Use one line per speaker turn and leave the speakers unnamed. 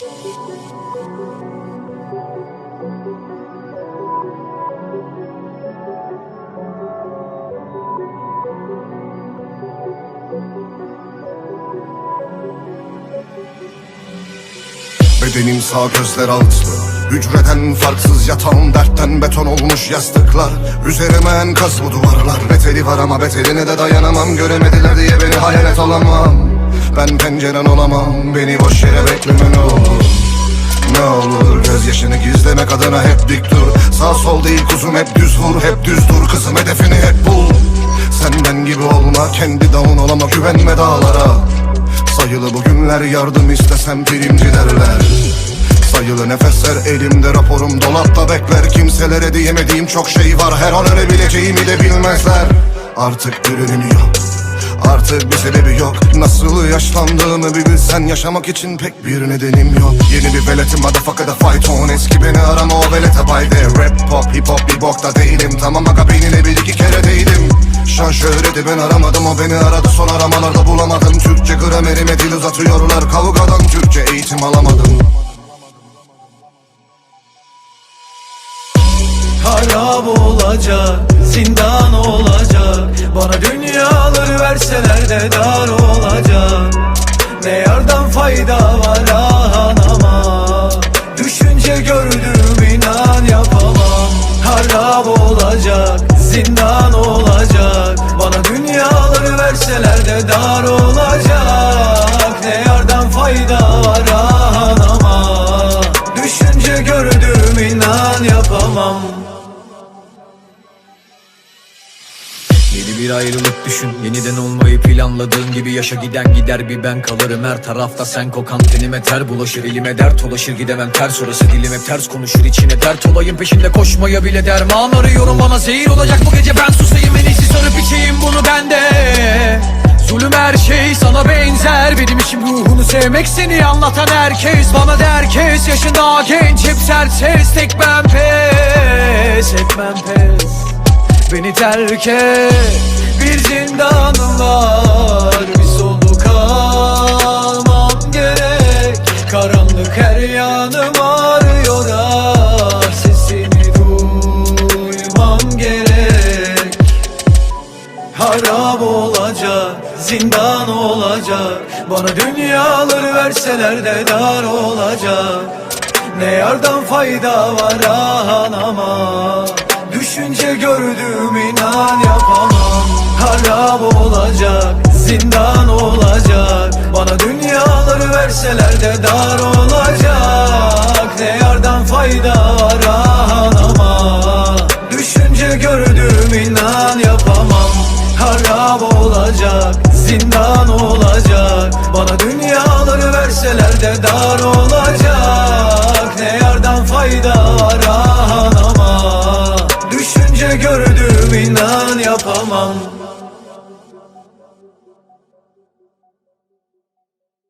Bedenim sağ gözler altı Hücreden farksız yatağım dertten beton olmuş yastıklar. Üzerime enkaz bu duvarlar. Beteri var ama beterine de dayanamam. Göremediler diye beni hayalet olamam Ben penceren olamam. Beni boş yere bekleme ne olur. Ne olur gözyaşını gizlemek adına hep dik dur. Sağ sol değil kuzum hep düz vur. Hep düz dur kızım hedefini hep bul. Senden gibi olma kendi davun olama. Güvenme dağlara. Sayılı bugünler yardım istesem primci derler Sayılı nefesler elimde raporum dolapta bekler. Kimselere diyemediğim çok şey var. Her an ölebileceğimi de bilmezler. Artık önemi yok Artık bir sebebi yok. Nasıl yaşlandığımı bir bilsen. Yaşamak için pek bir nedenim yok. Yeni bir veletim motherfucker'da fight on. Eski beni arama o velete bay de. Rap pop hip hop bir bokta değilim. Tamam aga beynine bir iki kere değdim Şan şöhreti ben aramadım o beni aradı. Son aramalarda bulamadım. Türkçe gramerime dil uzatıyorlar. Kavgadan Türkçe eğitim alamadım.
Harap olacak, zindan olacak zindan olacak. Bana dünyaları verseler de dar olacak. Ne yardan fayda
Yeni bir ayrılık düşün Yeniden olmayı planladığın gibi yaşa giden gider bir ben kalırım. Her tarafta sen kokan tenime ter bulaşır Elime dert ulaşır gidemem ters orası Dilim hep ters konuşur içine dert olayım Peşinde koşmaya bile derman arıyorum. Bana zehir olacak bu gece ben susayım En iyisi sarıp içeyim bunu bende Zulüm her şey sana benzer. Benim işim ruhunu sevmek seni anlatan herkes. Bana der herkes yaşın daha genç Hep sert ses tek ben pes Beni terk Bir zindanım var Bir soluk almam gerek. Karanlık her yanım ağrıyor ah Sesini duymam gerek. Harap olacak, zindan olacak. Bana dünyaları verseler de dar olacak. Ne yardan fayda var ah anama Düşünce gördüm inan yapamam. Harap olacak, zindan olacak. Bana dünyaları verseler de dar olacak. Ne yardan fayda var anama Düşünce gördüm inan yapamam. Harap olacak, zindan olacak. Bana dünyaları verseler de dar olacak inan yapamam.